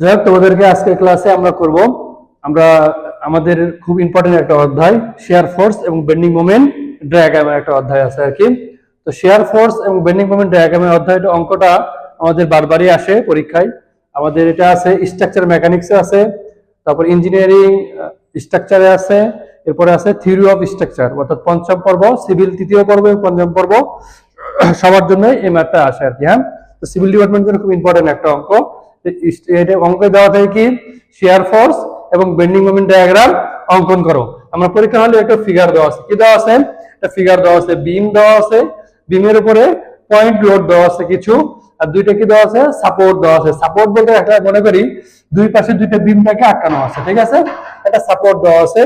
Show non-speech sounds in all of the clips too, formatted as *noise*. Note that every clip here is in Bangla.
যাই হোক, তোমাদেরকে আজকে ক্লাসে আমরা করব। আমরা আমাদের খুব ইম্পর্টেন্ট একটা অধ্যায় শেয়ার ফোর্স এবং বেন্ডিং মোমেন্ট ডায়াগ্রামের একটা অধ্যায় আছে আর কি। তো শেয়ার ফোর্স এবং বেন্ডিং মোমেন্ট ডায়াগ্রামের অধ্যায়টা অঙ্কটা আমাদের বারবারই আসে পরীক্ষায়। আমাদের এটা আছে স্ট্রাকচার মেকানিক্সে আছে, তারপর ইঞ্জিনিয়ারিং স্ট্রাকচারে আছে, এরপরে আছে থিওরি অফ স্ট্রাকচার অর্থাৎ পঞ্চম পর্ব সিভিল তৃতীয় পর্ব এবং পঞ্চম পর্ব। সবার জন্য এই ম্যাথটা আসে আর কি হ্যাঁ? তো সিভিল ডিপার্টমেন্টের খুব ইম্পর্টেন্ট একটা অঙ্ক। অঙ্কে দেওয়া থাকে কি? শেয়ার ফোর্স এবং বেন্ডিং মোমেন্ট ডায়াগ্রাম অঙ্কন করো। আমরা পরীক্ষা হলে একটা ফিগার দেওয়া আছে। কি দেওয়া আছে? একটা ফিগার দেওয়া আছে। বিম দেওয়া আছে। বিমের উপরে পয়েন্ট লোড দেওয়া আছে কিছু। আর দুইটা কি দেওয়া আছে? সাপোর্ট দেওয়া আছে। সাপোর্ট বলতে একটা মনে করি দুই পাশে দুইটা বিমটাকে আটকানো আছে। ঠিক আছে? একটা সাপোর্ট দেওয়া আছে।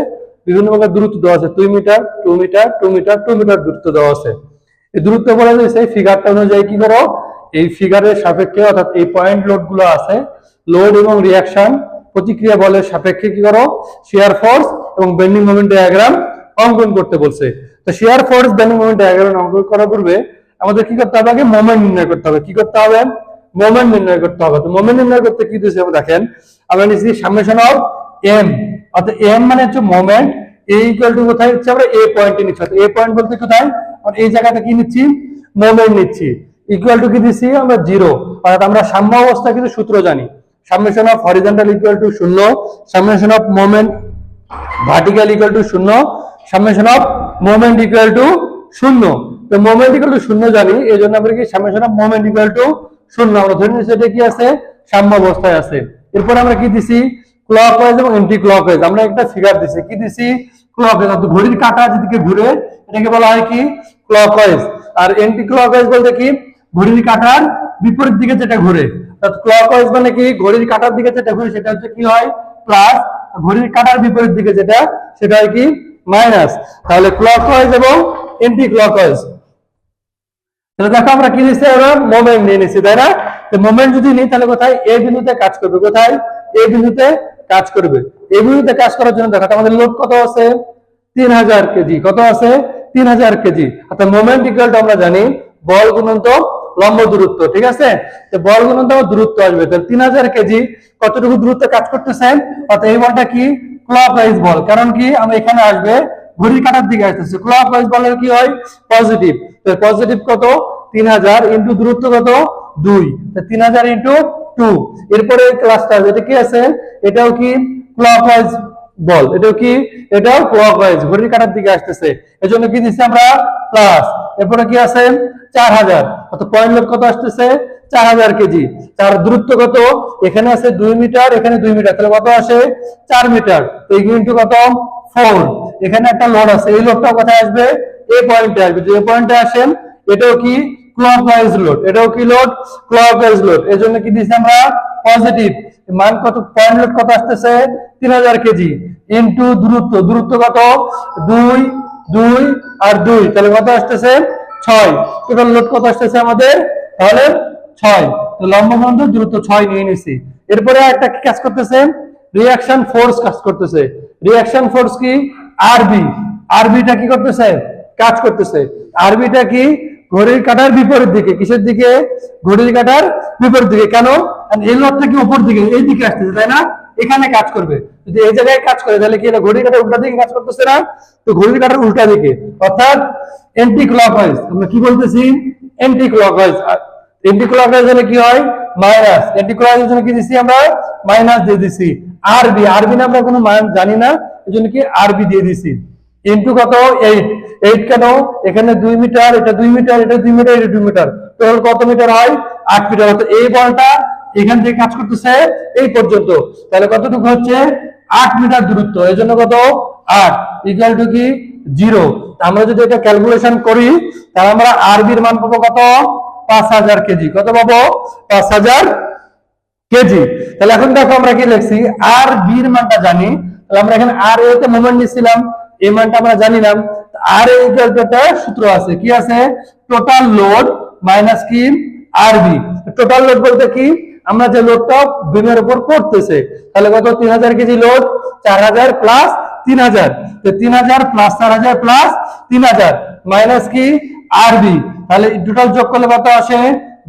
বিভিন্ন প্রকার দূরত্ব দেওয়া আছে। দুই metre two metre two metre two metre দূরত্ব দেওয়া আছে। এই দূরত্ব বলা যায় সেই ফিগারটা অনুযায়ী কি করো? এই ফিগারের সাপেক্ষে, অর্থাৎ এই পয়েন্ট লোডগুলো আছে লোড এবং রিয়াকশন প্রতিক্রিয়া বলের সাপেক্ষে কি করো? শেয়ার ফোর্স এবং বেন্ডিং মোমেন্ট ডায়াগ্রাম অঙ্কন করতে বলছে। তো shear force bending moment diagram অঙ্কন করার পূর্বে আমাদের কি করতে হবে আগে? মোমেন্ট নির্ণয় করতে হবে। কি করতে হবে? মোমেন্ট নির্ণয় করতে হবে। তো মোমেন্ট নির্ণয় করতে কি দিয়েছে? আমরা দেখেন, আমরা নিচ্ছি সামেশন অফ এম অর্থাৎ এম মানে হচ্ছে মোমেন্ট এ ইকুয়াল টু কোথায়? হচ্ছে আমরা এ পয়েন্টে নিচ্ছি এ পয়েন্ট বলতে কোথায়? আর এই জায়গাটা কি নিচ্ছি? মোমেন্ট নিচ্ছি। ইকুয়াল টু কি দিছি? আমরা জিরো অর্থাৎ আমরা সাম্য অবস্থা কিন্তু সূত্র জানি। Summation of horizontal equal to শূন্য। Summation of moment vertical equal to শূন্য। Summation of moment equal to শূন্য। তো মোমেন্ট ইকুয়াল টু শূন্য জানি এই জন্য আমরা কি summation of moment equal to শূন্য? আমরা ধরে নিচ্ছি এটা কি আছে? সাম্য অবস্থায় আছে। এরপর আমরা কি দিছি? ক্লক ওয়াইজ এবং এন্টি ক্লক ওয়াইজ আমরা একটা ফিগার দিছি। কি দিছি? ক্লক ওয়াইজ অর্থাৎ ঘড়ির কাঁটা যেদিকে ঘুরে, এটাকে বলা হয় কি? ক্লক ওয়াইজ আর এন্টি ক্লক ওয়াইজ বলতে কি? ঘড়ির কাঁটার বিপরীত দিকে যেটা ঘুরে। অর্থাৎ ক্লক ওয়াইজ মানে কি? ঘড়ির কাঁটার দিকে যেটা ঘুরে, সেটা হচ্ছে কি হয়? প্লাস ঘড়ির কাঁটার বিপরীত দিকে যেটা, সেটা হয় কি? মাইনাস তাহলে ক্লক ওয়াইজ এবং এন্টি ক্লক ওয়াইজ তাহলে দেখো আমরা কি নিচ্ছি? আমরা মোমেন্ট নিয়ে নিচ্ছি, তাই না? তো মোমেন্ট যদি নিই, তাহলে কোথায়? এ বিন্দুতে কাজ করবে। কোথায়? এ বিন্দুতে কাজ করবে। এ বিন্দুতে কাজ করার জন্য দেখো আমাদের লোড কত আছে? তিন হাজার কেজি। কত আছে? তিন হাজার কেজি। অর্থাৎ মোমেন্ট ইকুয়াল আমরা জানি, বল গুণন্ত লম্ব দূরত্ব, ঠিক আছে? তো বল গুণন্ত আমার দূরত্ব আসবে। তাহলে তিন হাজার কেজি কতটুকু দূরত্ব কাজ করতেছেন অর্থাৎ এই বলটা কি? ক্লক ওয়াইজ বল। কারণ কি? আমরা এখানে আসবে, ঘড়ির কাটার দিকে আসতেছে। ক্লক ওয়াইজ বলের কি হয়? পজিটিভ পজিটিভ কত? তিন হাজার ইন্টু দূরত্ব কত? দুই। তিন হাজার ইন্টু টু এরপরে ক্লাসটা এটা কি আছে? এটাও কি? ক্লক ওয়াইজ বল। এটাও কি? এটাও ক্লক ওয়াইজ ঘড়ির কাটার দিকে আসতেছে। এজন্য কি দিচ্ছি আমরা? প্লাস এরপরে কি আছে? চার হাজার। অত পয়েন্ট লোড কত আসতেছে? চার হাজার কেজি। তার দূরত্ব কত? এখানে আছে দুই মিটার, এখানে দুই মিটার। তাহলে কত আসে? চার মিটার। তো এই ইন্টু কত? ফোর এখানে একটা লোড আছে। এই লোডটা কোথায় আসবে? এ পয়েন্টে আসবে। যে পয়েন্টে আসেন, এটাও কি? ক্লক ওয়াইজ লোড এটাও কি লোড ক্লক ওয়াইজ লোড এর জন্য কি দিচ্ছি আমরা? পজিটিভ মান কত? পয়েন্ট লোড কত আসতেছে? তিন হাজার কেজি। ইন্টু দূরত্ব। দূরত্ব কত? দুই দুই আর দুই। তাহলে কত আসতেছে? ছয়। টোটাল লোড কত আসতেছে আমাদের? তাহলে ছয়। তো লম্ব দূরত্ব ছয় নিয়ে নিছি। এরপরে একটা কাজ করতেছে? রিয়াকশন ফোর্স কাজ করতেছে। রিয়াকশন ফোর্স কি? আরবি আরবিটা কি করতেছে? কাজ করতেছে। আরবিটা কি? ঘড়ির কাটার বিপরীত দিকে। কিসের দিকে? ঘড়ির কাটার বিপরীত দিকে। কেন? এই লোডটা কি উপর দিকে? এই দিকে আসতেছে, তাই না? এখানে কাজ করবে। যদি এই জায়গায় কাজ করে, তাহলে কি ঘড়ির কাটার উল্টা দিকে কাজ করতেছে না? তো ঘড়ির কাটার উল্টা দিকে। অর্থাৎ এন্টি ক্লকওয়াইজ আমরা কি বলতেছি? এন্টি ক্লকওয়াইজ এন্টি ক্লকওয়াইজ হলে কি হয়? মাইনাস এন্টি ক্লকওয়াইজ জন্য কি দিছি আমরা? মাইনাস দিয়ে দিছি। আরবি আরবি না আমরা কোনো মান জানি না, এজন্য কি আরবি দিয়ে দিছি। ইন্টু কত? এইট এইট কেন? এখানে দুই মিটার, এটা দুই মিটার, এটা দুই মিটার, এটা দুই মিটার। টোটাল কত মিটার হয়? আট মিটার। অর্থাৎ এই বলটা এখান থেকে কাজ করতেছে এই পর্যন্ত। তাহলে কতটুকু হচ্ছে? আট মিটার দূরত্ব। এই জন্য কত? আট। ইকুয়াল টু কি? জিরো আমরা যদি এটা ক্যালকুলেশন করি, তাহলে আমরা আরবির মান পাবো কত? পাঁচ হাজার কেজি। কত পাবো? পাঁচ হাজার কেজি। তাহলে এখন দেখো আমরা কি লিখছি? আর বির মানটা জানি। তাহলে আমরা এখানে আর এ তে মোমেন্ট নিছিলাম এই মানটা আমরা জানিলাম। আর একটা সূত্র আছে। কি আছে? টোটাল লোড মাইনাস কি? আর বি টোটাল লোড বলতে কি? আমরা যে লোডটা বিমের উপর পড়তেছে। তাহলে কত? তিন হাজার কেজি লোড চার হাজার প্লাস তিন হাজার। তিন হাজার প্লাস চার হাজার প্লাস তিন হাজার। মাইনাস কি? আরবি তাহলে টোটাল যোগ করলে কত আসে?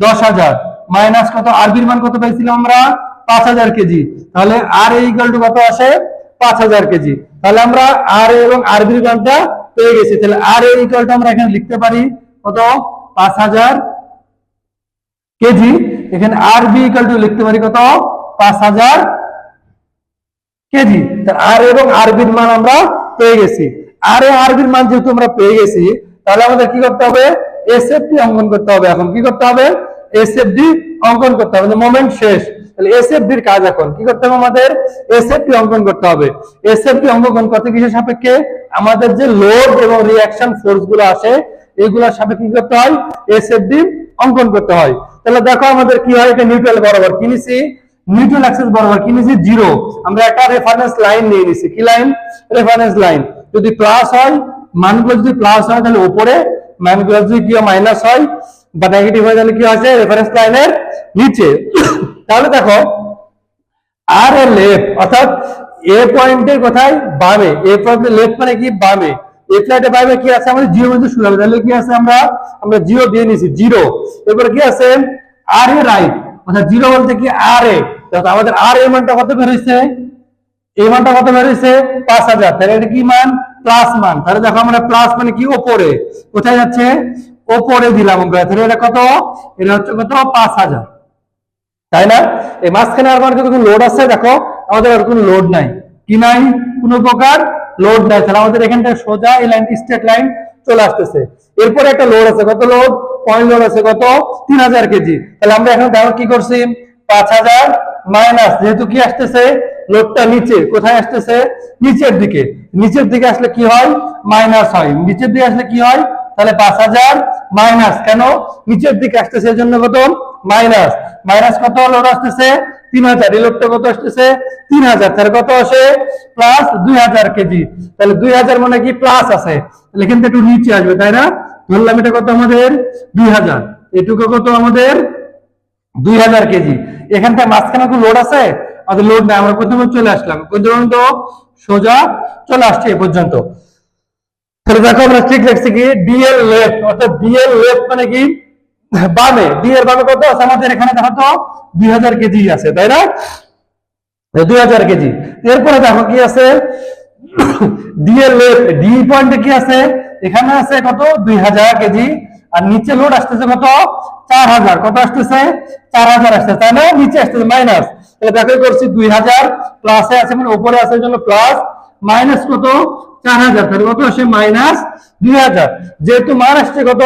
দশ হাজার। মাইনাস কত? আরবির মান কত পাইছিলাম আমরা? পাঁচ হাজার কেজি। তাহলে আর ইকুয়াল টু কত আসে? পাঁচ হাজার কেজি। তাহলে আমরা আর এবং আর বির মানটা পেয়ে গেছি। তাহলে আর ইকুয়াল টু আমরা এখানে লিখতে পারি কত? পাঁচ হাজার কেজি। এখানে আর বি ইকুয়াল টু লিখতে পারি কত? পাঁচ হাজার কেজি আর এবং আরবির মান আমরা পেয়ে গেছি। আর আরবির মান যেহেতু আমরা পেয়ে গেছি, তাহলে আমাদের কি করতে হবে? এসএফডি অঙ্কন করতে হবে। এখন কি করতে হবে? এসএফডি অঙ্কন করতে হবে। মোমেন্ট শেষ। তাহলে এসএফডি কাজ এখন কি করতে হবে আমাদের? এসএফডি অঙ্কন করতে হবে। এসএফডি অঙ্কন করতে কিসের সাপেক্ষে? আমাদের যে লোড এবং রিঅ্যাকশন ফোর্সগুলো আসে, এগুলোর সাপেক্ষে কি করতে হয়? এসএফডি অঙ্কন করতে হয়। তাহলে দেখো আমাদের কি হয়? এটা নিউট্রাল বরাবর কি নিউট্রাল অ্যাক্সিস বরাবর কি নিছি জিরো আমরা একটা রেফারেন্স লাইন নিয়ে নিছি কি লাইন রেফারেন্স লাইন যদি প্লাস হয় মানগুলো যদি প্লাস হয়, তাহলে উপরে। মানগুলো যদি কি মাইনাস হয়, বা নেগেটিভ হয়, তাহলে কি আছে? রেফারেন্স লাইনের নিচে। *coughs* তাহলে দেখো আর এ লেফট অর্থাৎ এ পয়েন্টের কোথায় বামে। এ পয়েন্টের লেফট মানে কি? বামে। এ ফ্ল্যাটে বামে কি আছে? আমাদের জিরো বিন্দু শুরু হবে। তাহলে কি আছে আমরা? আমরা জিরো দিয়ে নিছি জিরো এরপরে কি আছে? আর এ রাইট অর্থাৎ জিরো বলতে কি আর এ আমাদের আর এ মানটা কত বের হয়েছে? এই মানটা কত বের পাঁচ হাজার। তাহলে এটা কি মান? প্লাস মান। তাহলে দেখো আমরা প্লাস মানে কি? ওপরে। কোথায় যাচ্ছে? ওপরে দিলাম আমরা। তাহলে এটা কত? এটা হচ্ছে কত? পাঁচ হাজার। তাই না? এই মাঝখানে আর আমার কিন্তু লোড আছে, দেখো, আমাদের আর কোনো লোড নাই। কি নাই? কোনো প্রকার লোড নাই। তাহলে আমাদের এখানটা সোজা এই লাইন স্ট্রেট লাইন চলে আসতেছে। এরপরে একটা লোড আছে। কত লোড পয়েন্ট আছে কত? তিন হাজার কেজি। তাহলে আমরা এখন দেখো কি করছি? পাঁচ হাজার মাইনাস যেহেতু কি আসতেছে? লোডটা নিচে। কোথায় আসতেছে? নিচের দিকে। নিচের দিকে আসলে কি হয়? মাইনাস হয়। নিচের দিকে আসলে কি হয়? তাহলে পাঁচ হাজার মাইনাস কেন? নিচের দিকে আসতেছে এর জন্য কত? মাইনাস মাইনাস কত লোড আসতেছে? তিন হাজার। এই লোডটা কত আসতেছে? তিন হাজার। তাহলে কত আসে? প্লাস দুই হাজার কেজি। তাহলে দুই হাজার মানে কি? প্লাস আছে। তাহলে থেকে একটু নিচে আসবে, তাই না? ধরলাম এটা কত আমাদের? দুই হাজার। এটুকু কত আমাদের? দুই হাজার কেজি। এখানটা মাঝখানে কোনো লোড আছে? আমাদের লোড নাই, আমরা প্রথমে চলে আসলাম। পর্যন্ত সোজা চলে আসছে এ পর্যন্ত। দেখো আমরা ঠিক লিখছি কি? ডিএল লেফট অর্থাৎ ডিএল লেফট মানে কি? বামে। ডি এর বামে কত আছে আমাদের? এখানে দেখো তো, দুই হাজার কেজি আছে, তাই না? দুই হাজার কেজি। এরপরে দেখো কি আছে? ডি এর লেফট ডি পয়েন্টে কি আছে? এখানে আছে কত? দুই হাজার কেজি। আর নিচে লোড আসতেছে কত? চার হাজার। কত আসতেছে? চার হাজার আসছে। তাই না? নিচে আসতেছে মাইনাস তাহলে দেখো করছি দুই হাজার। প্লাসে আছে মানে উপরে আছে এর জন্য প্লাস মাইনাস কত? চার হাজার। তাহলে কত আসে? মাইনাস দুই হাজার। যেহেতু মান আসছে কত?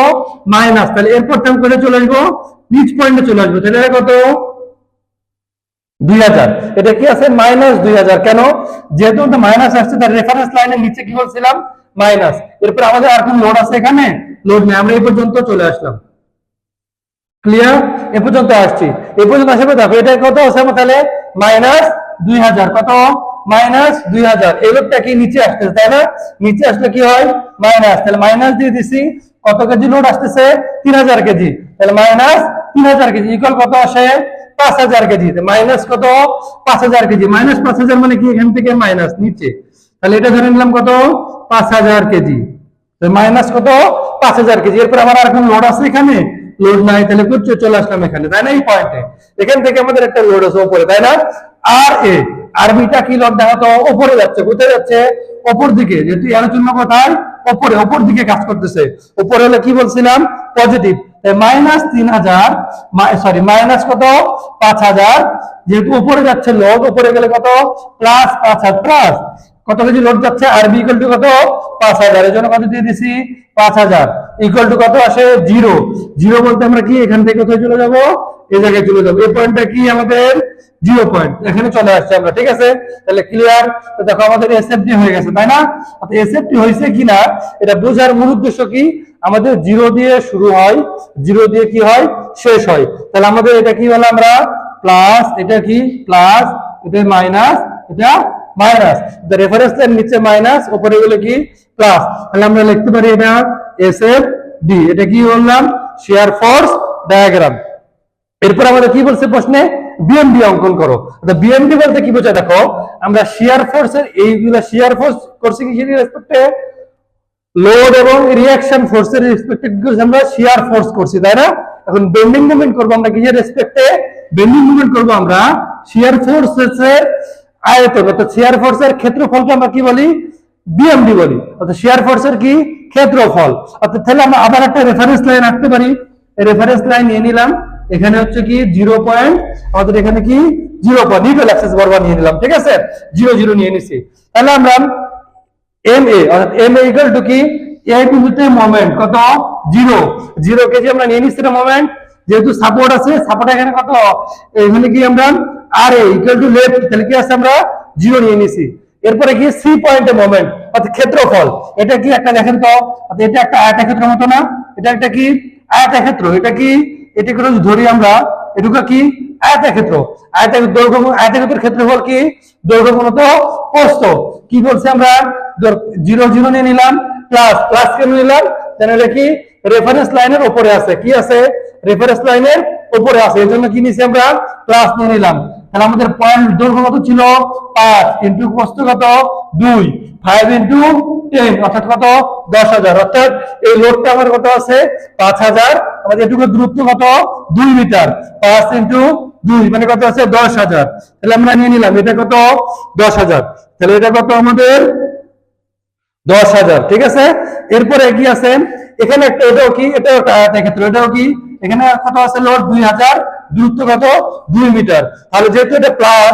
মাইনাস তাহলে এরপর টাইম করে চলে আসব। নিচ পয়েন্টে চলে আসব। তাহলে কত? দুই হাজার। এটা কি আছে? মাইনাস দুই হাজার। কেন? যেহেতু মাইনাস আসছে, তার রেফারেন্স লাইনের নিচে কি বলছিলাম? মাইনাস। এরপর আমাদের আর কোন লোড আছে এখানে? লোড নেই আমরা এই পর্যন্ত চলে আসলাম। ক্লিয়ার এ পর্যন্ত আসছি। এ পর্যন্ত আসবে দেখো, এটা কত আছে আমার তাহলে? মাইনাস দুই হাজার। কত? মাইনাস দুই হাজার। এই লোডটা কি নিচে আসতেছে, তাই না? নিচে আসলে কি হয়? মাইনাস। তাহলে মাইনাস দিয়ে দিছি, কত কেজি লোড আসতেছে? তিন হাজার কেজি। তাহলে মাইনাস তিন হাজার কেজি ইকুয়াল কত আসে? পাঁচ হাজার কেজি। মাইনাস কত? পাঁচ হাজার কেজি। মাইনাস পাঁচ হাজার মানে কি? এখান থেকে মাইনাস নিচে। তাহলে এটা ধরে নিলাম কত? পাঁচ হাজার কেজি। মাইনাস কত? পাঁচ হাজার কেজি। এরপর আমার আর কোন লোড আছে এখানে? লোড নাই, তাহলে করছে চলে আসলাম এখানে, তাই না এই পয়েন্টে এখান থেকে আমাদের একটা লোড আছে উপরে, তাই না? আর এ আরবিটা কি লোড দেখাতো? উপরে যাচ্ছে, কোথায় যাচ্ছে? অপর দিকে, যেহেতু এর জন্য কোথায়? উপরে উপর দিকে কাজ করতেছে। উপরে হলে কি বলছিলাম? পজিটিভ মাইনাস তিন হাজার সরি মাইনাস কত? পাঁচ হাজার। যেহেতু উপরে যাচ্ছে লোড উপরে গেলে কত? প্লাস পাঁচ হাজার প্লাস কত কেজি লোড যাচ্ছে? আর বি ইকুয়াল টু কত? পাঁচ হাজার। এই জন্য কত দিয়ে দিছি? পাঁচ হাজার। ইকুয়াল টু কত আসে? জিরো জিরো বলতে আমরা কি? এখান থেকে কোথায় চলে যাব? এই জায়গায় চলে যাব। এই পয়েন্টটা কি আমাদের? জিরো পয়েন্ট এখানে চলে আসছে আমরা, ঠিক আছে? তাহলে ক্লিয়ার দেখো আমাদের এসএফডি হয়ে গেছে, তাই না? এসএফডি হয়েছে কিনা? এটা বোঝার মূল উদ্দেশ্য কি? আমাদের জিরো দিয়ে শুরু হয়। জিরো দিয়ে কি হয়? শেষ হয়। তাহলে আমাদের এটা কি হলো আমরা? প্লাস এটা কি? প্লাস এটা মাইনাস এটা মাইনাস রেফারেন্স লাইন নিচে মাইনাস উপরে গেলে কি? প্লাস তাহলে আমরা লিখতে পারি এটা এস এফ ডি এটা কি বললাম? শেয়ার ফোর্স ডায়াগ্রাম এরপর আমাদের কি বলছে প্রশ্নে? বিএমডি অঙ্কন করো। বিএমডি বলতে কি বোঝায়? দেখো, আমরা শেয়ার ফোর্স এর এইগুলা শেয়ার ফোর্স করছি কি রেসপেক্টে লোড এবং রিয়াকশন ফোর্সের রেসপেক্টে আমরা? শেয়ার ফোর্স করছি, তাই না? এখন বেন্ডিং মুভমেন্ট করব আমরা কিসের রেসপেক্টে বেন্ডিং মুভমেন্ট করব আমরা শিয়ার ফোর্স এর আয়তন অর্থাৎ শিয়ার ফোর্স এর ক্ষেত্রফলকে আমরা কি বলি? বিএমডি বলি। অর্থাৎ শিয়ার ফোর্স এর কি? ক্ষেত্রফল। অর্থাৎ তাহলে আমরা আবার একটা রেফারেন্স লাইন রাখতে পারি। রেফারেন্স লাইন নিয়ে নিলাম। এখানে হচ্ছে কি? জিরো পয়েন্ট আমাদের এখানে কি? জিরো পয়েন্ট নিউট্রাল অ্যাক্সিস বরাবর নিয়ে নিলাম। ঠিক আছে? জিরো জিরো নিয়ে নিছি। তাহলে আমরা এম এ অর্থাৎ এম এ ইকুয়াল টু কি? এ বিন্দুতে মোমেন্ট কত? জিরো জিরো কেজি আমরা নিয়ে নিচ্ছি মোমেন্ট যেহেতু সাপোর্ট আছে সাপোর্ট এখানে কত? এখানে কি আমরা, আর ইকুয়াল টু লেফট তাহলে কি আছে আমরা? জিরো নিয়ে নিছি। এরপরে কি সি পয়েন্টে মোমেন্ট অর্থাৎ ক্ষেত্রফল। এটা কি একটা দেখেন তো? এটা একটা আয়তক্ষেত্রের মতো না? এটা একটা কি? আয়তক্ষেত্র। এটা কি? এটা করে ধরি আমরা, এটুকু কি? আয়তক্ষেত্র। আয়তক্ষেত্র দৈর্ঘ্য আয়তক্ষেত্রের ক্ষেত্রফল কি? দৈর্ঘ্য মূলত প্রস্থ। কি বলছি আমরা? জিরো জিরো নিয়ে নিলাম প্লাস প্লাস কেন নিলাম? তাহলে কি? রেফারেন্স লাইনের উপরে আছে। কি আছে? রেফারেন্স লাইনের উপরে আছে। এই জন্য কি নিছি আমরা? প্লাস নিয়ে নিলাম। তাহলে আমাদের পয়েন্ট দৈর্ঘ্য কত ছিল? পাঁচ ইন্টু প্রস্থ কত? দুই। ফাইভ ইন্টু টেন অর্থাৎ কত? দশ হাজার। অর্থাৎ এই লোডটা আমার কত আছে? পাঁচ হাজার। আমাদের এটুকু দূরত্ব কত? দুই মিটার। পাঁচ ইন্টু দুই মানে কত আছে? দশ হাজার। তাহলে আমরা নিয়ে নিলাম। এটা কত? দশ হাজার। তাহলে এটা কত আমাদের? দশ হাজার। ঠিক আছে? এরপরে কি আছে? এখানে একটা, এটাও কি? এটাও একটা ক্ষেত্র। এটাও কি? এখানে কত আছে? লোড দুই হাজার দূরত্ব কত দুই মিটার। তাহলে যেহেতু এটা প্লাস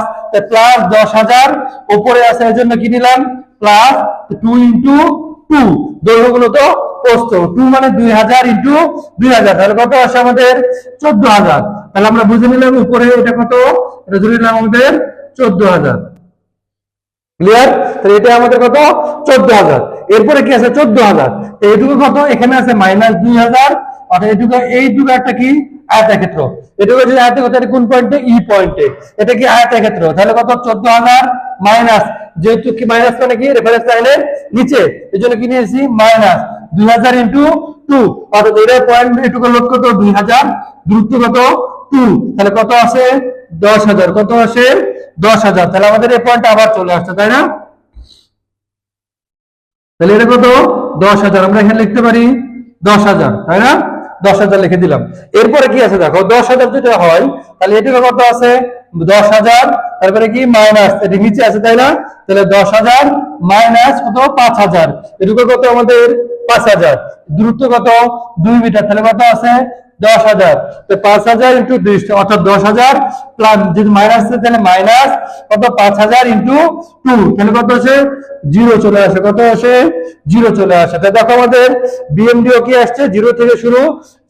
প্লাস দশ হাজার উপরে আছে এর জন্য কি নিলাম? প্লাস টু ইন্টু টু দৈর্ঘ্যগুলো তো প্রস্থ। টু মানে দুই হাজার ইন্টু দুই হাজার। তাহলে কত আসে আমাদের? চোদ্দ হাজার। তাহলে আমরা বুঝে নিলাম উপরে এটা কত? এটা ধরে নিলাম আমাদের চোদ্দ হাজার। ক্লিয়ার তাহলে এটা আমাদের কত? চোদ্দ হাজার। এরপরে কি আছে? চোদ্দ হাজার। এইটুকু কত? এখানে আছে মাইনাস দুই হাজার। অর্থাৎ এইটুকু এইটুকু একটা কি? আয়তাক্ষেত্র। এটুকু যদি আয়তাক্ষেত্র কোন পয়েন্টে ই পয়েন্টে এটা কি আয়তাক্ষেত্র? তাহলে কত? চোদ্দ হাজার মাইনাস যেহেতু কি মাইনাস মানে কি? রেফারেন্স লাইনের নিচে। এই জন্য কি নিয়েছি? মাইনাস দুই হাজার ইন্টু টু অর্থাৎ এটা পয়েন্ট এটুকু লোড কত দুই হাজার দূরত্ব কত টু তাহলে কত আসে? দশ হাজার কত আসে? দশ হাজার তাহলে আমাদের এই পয়েন্ট আবার চলে আসছে, তাই না? তাহলে এটা কত? দশ হাজার আমরা এখানে লিখতে পারি দশ হাজার তাই না? দশ হাজার লিখে দিলাম। এরপরে কি আছে দেখো? দশ হাজার যেটা হয়, তাহলে এটির কত আছে দশ হাজার, তারপরে কি? মাইনাস। এটি নিচে আছে, তাই না? তাহলে দশ হাজার মাইনাস কত? পাঁচ হাজার। এটুকু কত আমাদের? পাঁচ হাজার। দূরত্ব কত? দুই মিটার। তাহলে কত আছে? দশ হাজার। তো পাঁচ হাজার ইন্টু দুই, অর্থাৎ দশ হাজার প্লাস যদি মাইনাস তাহলে মাইনাস কত? পাঁচ হাজার ইন্টু টু তাহলে কত আসে? জিরো চলে আসে। কত আসে? জিরো চলে আসে। তাই দেখো আমাদের বিএমডিও কি আসছে? জিরো থেকে শুরু,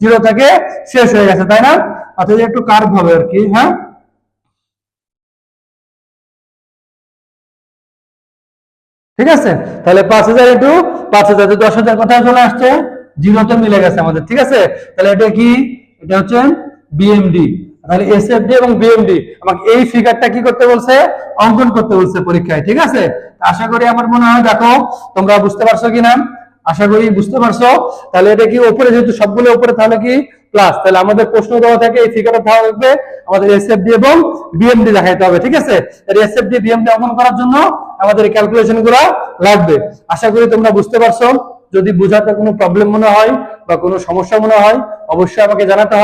জিরো থেকে শেষ হয়ে গেছে, তাই না? অর্থাৎ একটু কার্ভ হবে আর কি হ্যাঁ? ঠিক আছে? তাহলে পাঁচ হাজার ইন্টু পাঁচ হাজার দশ হাজার কোথায় চলে আসছে? জিরোতে মিলে গেছে আমাদের, ঠিক আছে? তাহলে এটা কি? এটা হচ্ছে বিএমডি তাহলে এসএফডি এবং বিএমডি আমাকে এই ফিগারটা কি করতে বলছে? অঙ্কন করতে বলছে পরীক্ষায়, ঠিক আছে? আশা করি আমার মনে হয় দেখো, তোমরা বুঝতে পারছ কিনা? আশা করি বুঝতে পারছ। তাহলে এটা কি উপরে যেহেতু সবগুলো উপরে তাহলে কি প্লাস তাহলে আমাদের প্রশ্ন দেওয়া থাকে, এই ফিগারটা দেওয়া থাকবে আমাদের এসএফডি এবং বিএমডি দেখাইতে হবে, ঠিক আছে? এসএফডি বিএমডি অঙ্কন করার জন্য আমাদের ক্যালকুলেশনগুলো লাগবে। আশা করি তোমরা বুঝতে পারছ। যদি বোঝাতে কোনো প্রবলেম মনে হয় বা কোনো সমস্যা মনে হয়, অবশ্যই আমাকে জানাতে হবে।